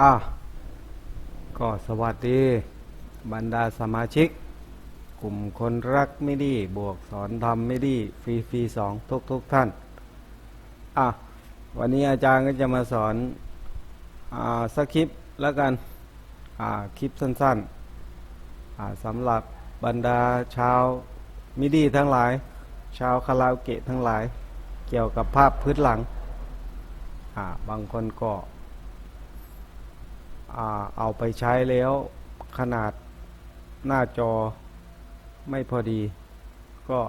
อะก็สวัสดี บรรดาสมาชิก กลุ่มคนรักไม่ดี บวกสอนทำไม่ดี ฟรีฟรีสองทุกทุกท่าน อะ วันนี้อาจารย์ก็จะมาสอนอ่าสคริปแล้วกัน อ่า คลิปสั้นๆ อ่าสำหรับบรรดาชาวมิดีทั้งหลาย ชาวคาราโอเกะทั้งหลาย เกี่ยวกับภาพพื้นหลัง อ่า บางคนก็ เอาไปใช้แล้วขนาดหน้าจอไม่พอดี ก็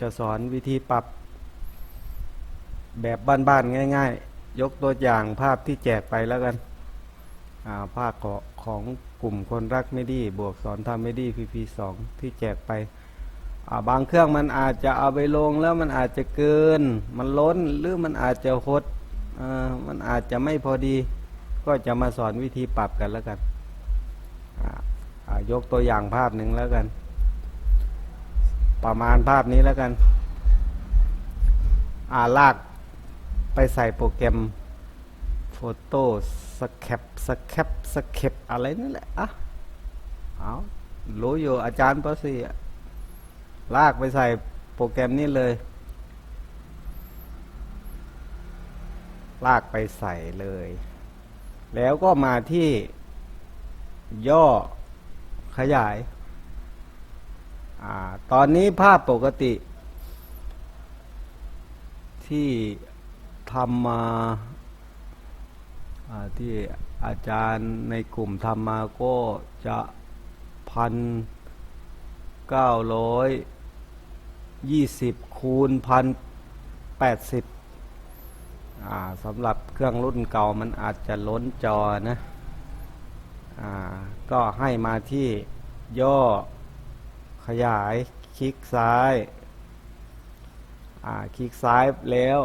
จะสอนวิธีปรับแบบบ้านๆง่าย ๆ ยกตัวอย่างภาพที่แจกไปแล้วกันาภาพของกลุ่มคนรักไม่ดี บวกสอนทำไม่ดีพีพีสองที่แจกไปาบางเครื่องมันอาจจะเอาไปลงแล้วมันอาจจะเกิน มันล้นหรือมันอาจจะหดมันอาจจะไม่พอดี ก็จะมาสอนวิธีปรับกันแล้วกันยกตัวอย่างภาพหนึ่งแล้วกัน ประมาณภาพนี้แล้วกันอาลากไปใส่โปรแกรมโฟโต้สแคปสแคปสแคปอะไรนั่นแหละอะเอารู้อยู่อาจารย์ปสี่อะลากไปใส่โปรแกรมนี้เลย ลากไปใส่เลย แล้วก็มาที่ย่อขยายอตอนนี้ภาพปกติ ที่ทำมาาที่อาจารย์ในกลุ่มทำมาก็จะพันเก้าร้อยยี่สิบคูณพันแปดสิบ สำหรับเครื่องรุ่นเก่ามันอาจจะล้นจอนะอก็ให้มาที่ย่อขยายคลิกซ้ายาคลิกซ้ายแล้ว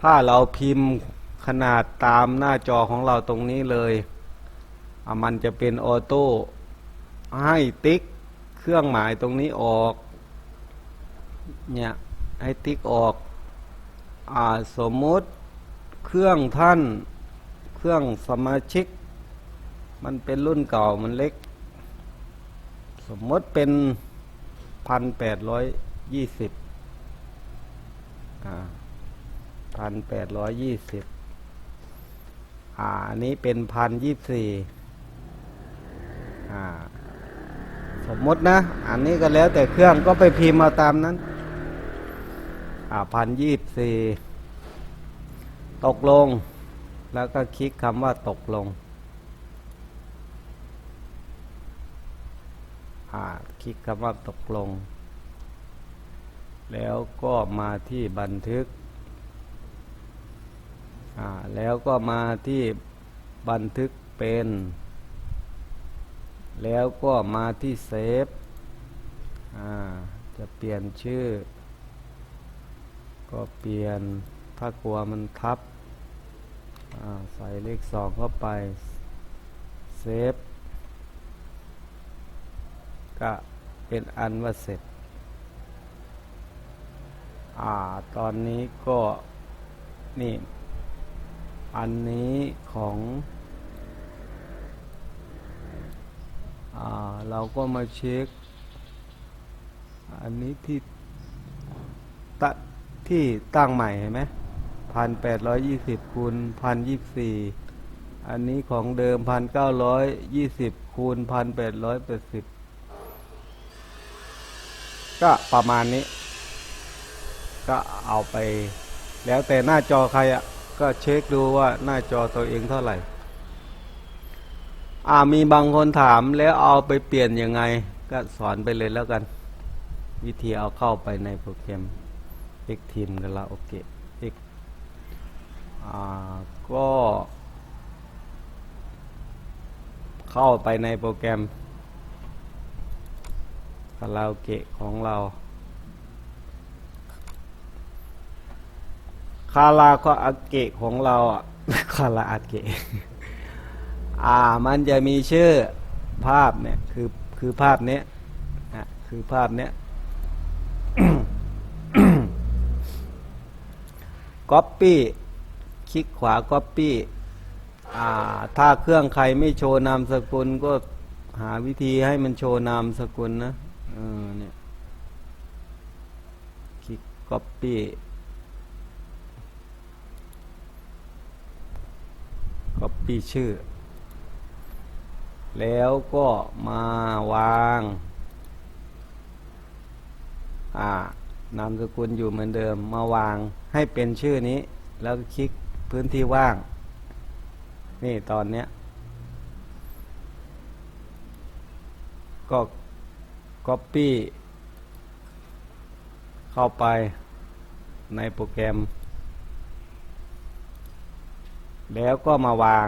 ถ้าเราพิมพ์ขนาดตามหน้าจอของเราตรงนี้เลย มันจะเป็นออโต้ให้ติ๊กเครื่องหมายตรงนี้ออกเนี่ยให้ติ๊กออก สมมุติเครื่องท่านเครื่องสมาชิก มันเป็นรุ่นเก่ามันเล็ก สมมติเป็นพันแปดร้อยยี่สิบพันแปดร้อยยี่สิบอ่าอันนี้เป็นพันยี่สี่อ่าสมมตินะ อันนี้ก็แล้วแต่เครื่องก็ไปพิมพ์มาตามนั้น อ่าพันยี่สี่ตกลง แล้วก็คลิกคำว่าตกลงอ่าคลิกคำว่าตกลง แล้วก็มาที่บันทึกอ่าแล้วก็มาที่บันทึกเป็น แล้วก็มาที่เซฟอ่าจะเปลี่ยนชื่อ ก็เปลี่ยนถ้ากลัวมันทับใส่เลขสองเข้าไปเซฟก็เป็นอันว่าเสร็จ อ่า ตอนนี้ก็นี่ อันนี้ของอ่าเราก็มาเช็ค อันนี้ที่ตะ ที่ตั้งใหม่เห็นไหมพันแปดร้อยยี่สิบคูณพันยี่สี่อันนี้ของเดิมพันเก้าร้อยยี่สิบคูณพันแปดร้อยแปดสิบก็ประมาณนี้ ก็เอาไป แล้วแต่หน้าจอใครอะ่ะ ก็เช็คดูว่าหน้าจอตัวเองเท่าไหร่อ่ามีบางคนถามแล้วเอาไปเปลี่ยนยังไง ก็สอนไปเลยแล้วกัน วิธีเอาเข้าไปในโปรแกรม X Team กันละโอเค X อ่าก็ เข้าไปในโปรแกรมคาราโอเกะของเราคาราก็อาเกะของเราอะคาราอาเกะอ่ามันจะมีชื่อภาพเนี่ยคือคือภาพเนี้ยนะคือภาพเนี้ย ก๊อปปี้คลิกขวาก๊อปปี้ถ้าเครื่องใครไม่โชว์นามสกุลก็หาวิธีให้มันโชว์นามสกุลนะเออเนี่ยคลิก copy copy ชื่อ แล้วก็มาวาง อ่า นามสกุลอยู่เหมือนเดิมมาวางให้เป็นชื่อนี้ แล้วคลิกพื้นที่ว่าง นี่ตอนเนี้ยก็ copy เข้าไปในโปรแกรม แล้วก็มาวาง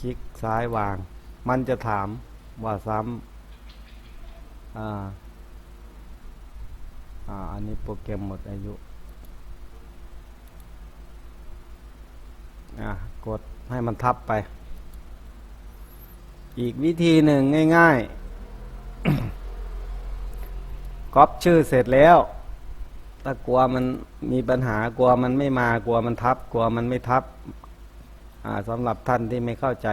คลิกซ้ายวาง มันจะถามว่าซ้ำอ่า อ่า อันนี้โปรแกรมหมดอายุ อะ กดให้มันทับไป อีกวิธีหนึ่งง่ายๆก๊อปชื่อเสร็จแล้วถ้ากลัวมันมีปัญหากลัวมันไม่มากลัวมันทับ กลัวมันไม่ทับสำหรับท่านที่ไม่เข้าใจ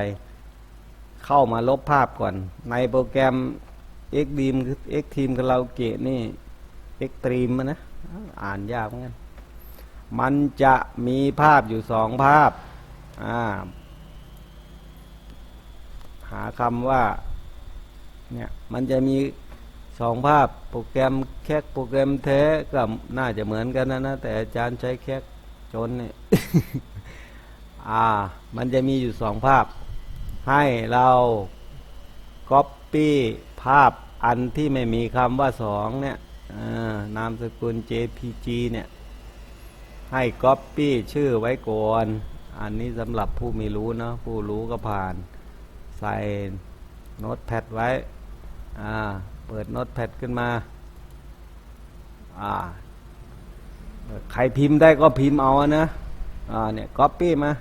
เข้ามาลบภาพก่อน ในโปรแกรม X d r e a m X Team กับเราเกะนี่ X Stream อะนะ อ่านยากเหมือนกัน มันจะมีภาพอยู่สองภาพ อ่า หาคำว่า เนี่ย มันจะมีสองภาพ โปรแกรมแคกโปรแกรมแท้ก็น่าจะเหมือนกันนะนะ แต่อาจารย์ใช้แคกจนเนี่ย อ่า มันจะมีอยู่สองภาพ ให้เราก๊อปปี้ภาพอันที่ไม่มีคำว่าสองเนี่ย นามสกุล JPG เนี่ยให้ก๊อปปี้ชื่อไว้ก่อน อันนี้สำหรับผู้ม่รู้เนาะผู้รู้ก็ผ่าน ใส่โน้ตแพดไว้เปิดโน้ตแพดขึ้นมาใครพิมพ์ได้ก็พิมพ์เอานะอ่าเนี่ยก๊อปปี้มา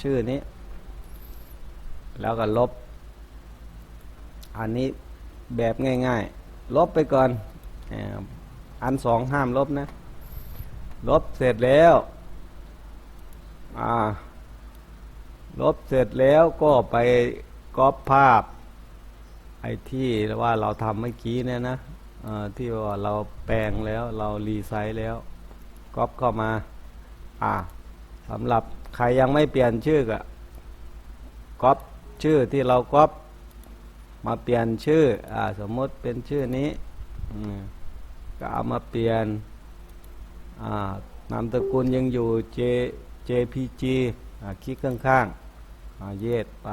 ชื่อนี้ แล้วก็ลบ อันนี้แบบง่าย ๆ ลบไปก่อน อันสองห้ามลบนะ ลบเสร็จแล้วลบเสร็จแล้วก็ไปก๊อปภาพ ไอ้ที่ว่าเราทำเมื่อกี้เนี่ยนะที่ว่าเราแปลงแล้วเรารีไซต์แล้วก๊อปเข้ามาอ่าสำหรับใครยังไม่เปลี่ยนชื่อก็ก๊อปชื่อที่เราก๊อปมาเปลี่ยนชื่ออ่าสมมติเป็นชื่อนี้อืม ก็เอามาเปลี่ยนอ่านามสกุลยังอยู่ J JPG อ่าคลิกข้างๆเยดไป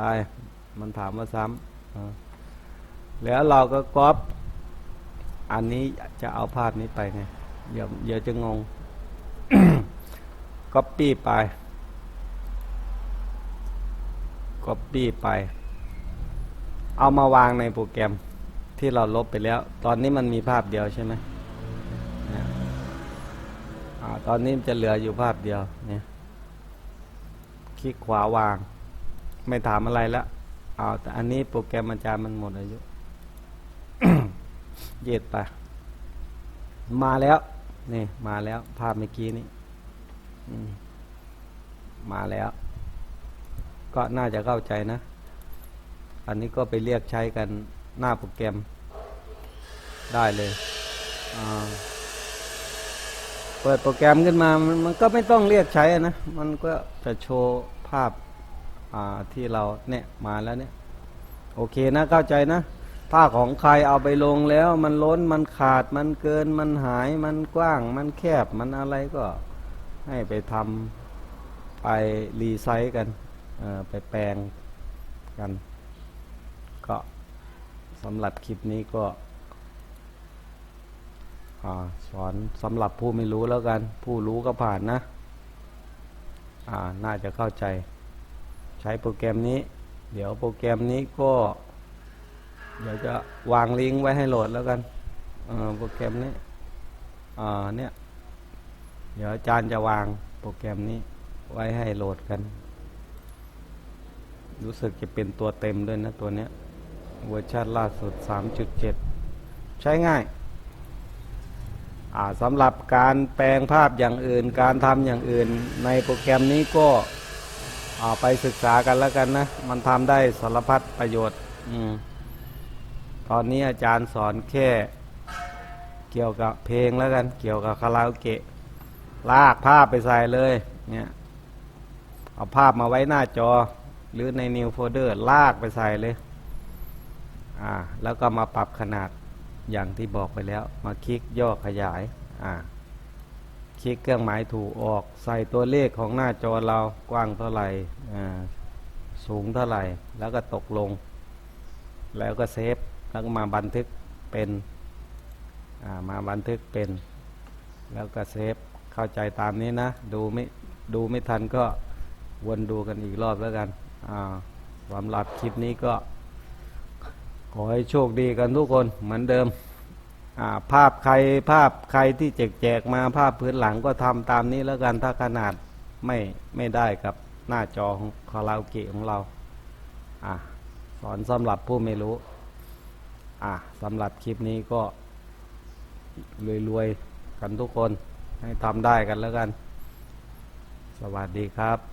มันถามว่าซ้ำแล้วเราก็ก๊อปอันนี้จะเอาภาพนี้ไปไงอย่าอย่าจะงงก๊อปปี้ไปก๊อปปี้ไป เอามาวางในโปรแกรมที่เราลบไปแล้ว ตอนนี้มันมีภาพเดียวใช่ไหม อตอนนี้มันจะเหลืออยู่ภาพเดียวเนี่ยคลิกขวาวาง ไม่ถามอะไรแล้วเอาแต่อันนี้โปรแกรมอาจารย์มันหมดอายุ เย็ดไป มาแล้วนี่มาแล้ว ภาพเมื่อกี้นี้มาแล้ว ก็น่าจะเข้าใจนะ อันนี้ก็ไปเรียกใช้กันหน้าโปรแกรมได้เลยอ่า เปิดโปรแกรมขึ้นมา มันก็ไม่ต้องเรียกใช้อะนะ มันก็จะโชว์ภาพอ่าที่เราเนี่ยมาแล้วเนี่ย โอเคนะเข้าใจนะ ถ้าของใครเอาไปลงแล้วมันล้นมันขาดมันเกินมันหายมันกว้าง มันแคบมันอะไรก็ให้ไปทำไปรีไซต์กันไปแปลงกัน ก็สำหรับคลิปนี้ก็ อสอนสำหรับผู้ไม่รู้แล้วกัน ผู้รู้ก็ผ่านนะ อ่า น่าจะเข้าใจ ใช้โปรแกรมนี้ เดี๋ยวโปรแกรมนี้ก็ เดี๋ยวจะวางลิงก์ไว้ให้โหลดแล้วกันโปรแกรมนี้อ่าเนี่ย เดี๋ยวอาจารย์จะวางโปรแกรมนี้ไว้ให้โหลดกัน รู้สึกจะเป็นตัวเต็มด้วยนะตัวเนี้ยเวอร์ชันล่าสุด 3.7 ใช้ง่าย สำหรับการแปลงภาพอย่างอื่น การทำอย่างอื่น ในโปรแกรมนี้ก็ไปศึกษากันแล้วกันนะ มันทำได้สารพัดประโยชน์ตอนนี้อาจารย์สอนแค่เกี่ยวกับเพลงแล้วกัน เกี่ยวกับคาราโอเกะ ลากภาพไปใส่เลยเนี่ยเอาภาพมาไว้หน้าจอ หรือใน New Folder ลากไปใส่เลย อ่า แล้วก็มาปรับขนาด อย่างที่บอกไปแล้ว มาคลิกย่อขยาย อ่า คลิกเครื่องหมายถูกออก ใส่ตัวเลขของหน้าจอเรากว้างเท่าไหร่ อ่า สูงเท่าไหร่ แล้วก็ตกลง แล้วก็เซฟ แล้วก็มาบันทึกเป็น อ่า มาบันทึกเป็น แล้วก็เซฟ เข้าใจตามนี้นะ ดูไม่ดูไม่ทันก็วนดูกันอีกรอบแล้วกัน อ่าสำหรับคลิปนี้ก็ ขอให้โชคดีกันทุกคนเหมือนเดิมาภาพใครภาพใครที่แจกแจกมาภาพพื้นหลังก็ทำตามนี้แล้วกันถ้าขนาดไม่ไม่ได้กับหน้าจอของคาราโอเกะของเราอ่าสอนสำหรับผู้ไม่รู้อ่าสำหรับคลิปนี้ก็รวยๆกันทุกคนให้ทำได้กันแล้วกัน สวัสดีครับ